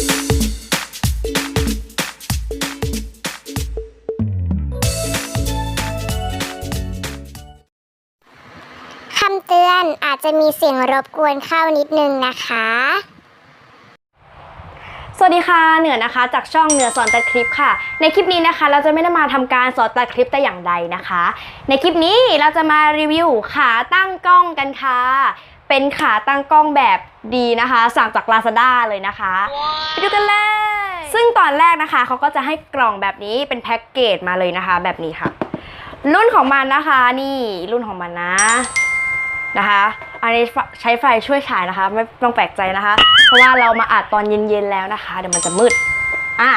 คำเตือนอาจจะมีเสียงรบกวนเข้านิดนึงนะคะ สวัสดีค่ะเหนือนะคะ จากช่องเหนือสอนตัดคลิปค่ะ ในคลิปนี้นะคะ เราจะไม่ได้มาทำการสอนตัดคลิปแต่อย่างใดนะคะ ในคลิปนี้เราจะมารีวิวขาตั้งกล้องกันค่ะ เป็นขาตั้งกล้องแบบดีนะคะ สั่งจาก Lazada เลยนะคะ ไปดูกันเลย ซึ่งตอนแรกนะคะเขาก็จะให้กล่องแบบนี้เป็นแพ็กเกจมาเลยนะคะ แบบนี้ค่ะ รุ่นของมันนะคะนี่รุ่นของมันนะนะคะอันนี้ใช้ไฟช่วยฉายนะคะ ไม่ต้องแปลกใจนะคะ เพราะว่าเรามาอัดตอนเย็นๆแล้วนะคะ เดี๋ยวมันจะมืดอะ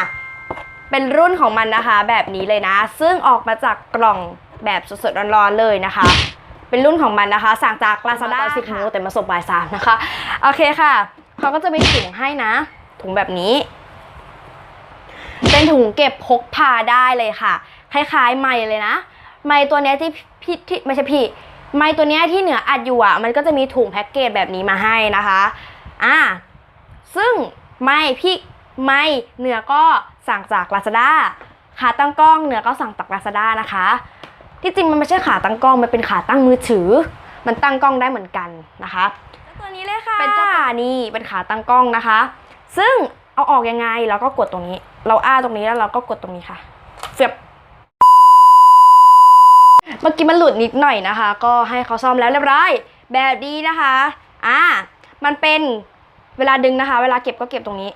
เป็นรุ่นของมันนะคะ แบบนี้เลยนะ ซึ่งออกมาจากกล่องแบบสดๆร้อนๆเลยนะคะ เป็นรุ่นของมันนะคะ สั่งจาก Lazada สิบโมงแต่มาส่งบ่ายสามนะคะ โอเคค่ะ เขาก็จะมีถุงให้นะ ถุงแบบนี้ เป็นถุงเก็บพกพาได้เลยค่ะ คล้ายๆไม้เลยนะ ไม้ตัวเนี้ยที่พี่ที่ไม่ใช่พี่ ไม้ตัวเนี้ยที่เหนืออัดอยู่อะ มันก็จะมีถุงแพ็กเกจแบบนี้มาให้นะคะ อ่า ซึ่งไม้พี่ไม้เหนือก็สั่งจาก Lazada ขาตั้งกล้องเหนือก็สั่งจาก Lazada นะคะ ที่จริงมันไม่ใช่ขาตั้งกล้อง มันเป็นขาตั้งมือถือ มันตั้งกล้องได้เหมือนกันนะคะตัวนี้เลยค่ะ เป็นเจ้าขานี่เป็นขาตั้งกล้องนะคะ ซึ่งเอาออกยังไงเราก็กดตรงนี้ เราอ้าตรงนี้แล้วเราก็กดตรงนี้ค่ะเฟียบเมื่อกี้มันหลุดนิดหน่อยนะคะ ก็ให้เขาซ่อมแล้วเรียบร้อยแบบนี้นะคะอ่ามันเป็นเวลาดึงนะคะ เวลาเก็บก็เก็บตรงนี้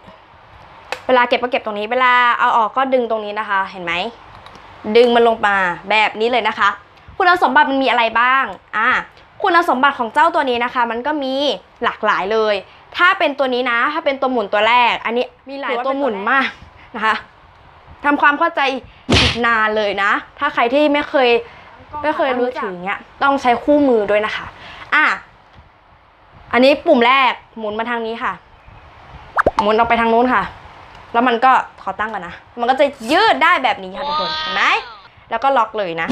เวลาเก็บก็เก็บตรงนี้ เวลาเอาออกก็ดึงตรงนี้นะคะ เห็นไหม ดึงมันลงมาแบบนี้เลยนะคะ คุณสมบัติมันมีอะไรบ้างอ่าคุณสมบัติของเจ้าตัวนี้นะคะ มันก็มีหลากหลายเลย ถ้าเป็นตัวนี้นะ ถ้าเป็นตัวหมุนตัวแรก อันนี้มีหลายตัวหมุนมากนะคะทำความเข้าใจอีกนานเลยนะ ถ้าใครที่ไม่เคยไม่เคยรู้ถึงเนี้ยต้องใช้คู่มือด้วยนะคะ อะ อันนี้ปุ่มแรกหมุนมาทางนี้ค่ะ หมุนออกไปทางนู้นค่ะ แล้วมันก็ขอตั้งก่อนนะ มันก็จะยืดได้แบบนี้ค่ะทุกคนเห็นไหมแล้วก็ล็อกเลยนะ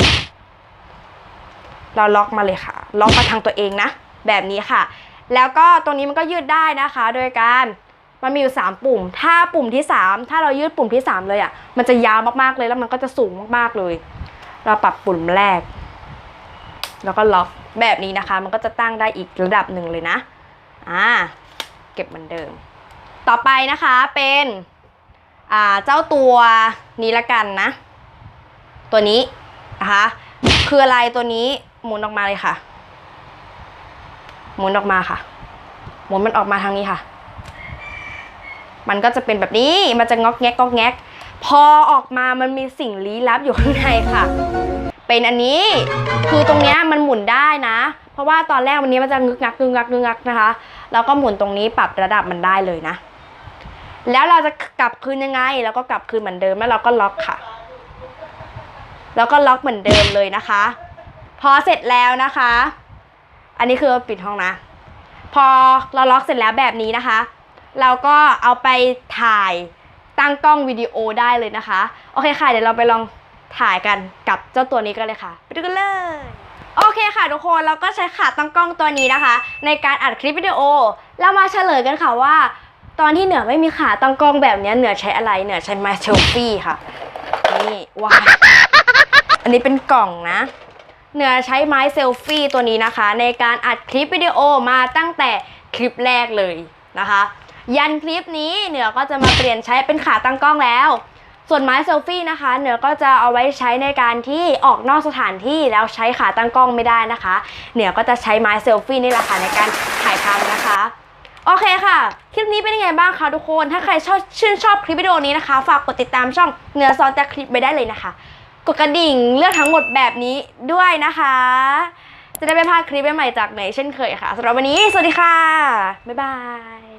เราล็อกมาเลยค่ะ ล็อกมาทางตัวเองนะ แบบนี้ค่ะ แล้วก็ตรงนี้มันก็ยืดได้นะคะ โดยการมันมีอยู่ 3 ปุ่ม ถ้าปุ่มที่ 3 ถ้าเรายืดปุ่มที่ 3 เลยอะ่ะ มันจะยาวมากๆเลยแล้วมันก็จะสูงมากๆเลย เราปรับปุ่มแรก แล้วก็ล็อกแบบนี้นะคะ มันก็จะตั้งได้อีกระดับหนึ่งเลยนะ อ่า เก็บเหมือนเดิม ต่อไปนะคะเป็นอ่า เจ้าตัวนี้ละกันนะ ตัวนี้นะคะคืออะไรตัวนี้หมุนออกมาเลยค่ะ หมุนออกมาค่ะ หมุนมันออกมาทางนี้ค่ะ มันก็จะเป็นแบบนี้มันจะงอกแงกงอกแงกพอออกมามันมีสิ่งลี้ลับอยู่ข้างในค่ะ เป็นอันนี้คือตรงเนี้ยมันหมุนได้นะ เพราะว่าตอนแรกวันนี้มันจะงึกงักงึกงักงึกงักนะคะ แล้วก็หมุนตรงนี้ปรับระดับมันได้เลยนะ แล้วเราจะกลับคืนยังไง แล้วก็กลับคืนเหมือนเดิมแล้วเราก็ล็อกค่ะ แล้วก็ล็อกเหมือนเดิมเลยนะคะ พอเสร็จแล้วนะคะ อันนี้คือปิดห้องนะ พอเราล็อกเสร็จแล้วแบบนี้นะคะ เราก็เอาไปถ่ายตั้งกล้องวิดีโอได้เลยนะคะ โอเคค่ะ เดี๋ยวเราไปลองถ่ายกันกับเจ้าตัวนี้กันเลยค่ะ ไปดูกันเลยโอเคค่ะทุกคนเราก็ใช้ขาตั้งกล้องตัวนี้นะคะ ในการอัดคลิปวิดีโอ เรามาเฉลยกันค่ะว่า ตอนที่เหนือไม่มีขาตั้งกล้องแบบนี้เหนือใช้อะไรเหนือใช้ไมเชลฟี่ค่ะ นี่ว้าวอันนี้เป็นกล่องนะเหนือใช้ไม้เซลฟี่ตัวนี้นะคะ ในการอัดคลิปวิดีโอมาตั้งแต่คลิปแรกเลยนะคะ ยันคลิปนี้เหนือก็จะมาเปลี่ยนใช้เป็นขาตั้งกล้องแล้ว ส่วนไม้เซลฟี่นะคะ เหนือก็จะเอาไว้ใช้ในการที่ออกนอกสถานที่แล้วใช้ขาตั้งกล้องไม่ได้นะคะ เหนือก็จะใช้ไม้เซลฟี่นี่แหละค่ะในการถ่ายทำนะคะ โอเคค่ะ คลิปนี้เป็นยังไงบ้างคะทุกคน ถ้าใครชอบชื่นชอบคลิปวิดีโอนี้นะคะ ฝากกดติดตามช่องเหนือซอนแต่คลิปไปได้เลยนะคะ กดกระดิ่งเลือกทั้งหมดแบบนี้ด้วยนะคะ จะได้ไม่พลาดคลิปใหม่ๆจากไหนเช่นเคยค่ะสำหรับวันนี้ สวัสดีค่ะ บ๊ายบาย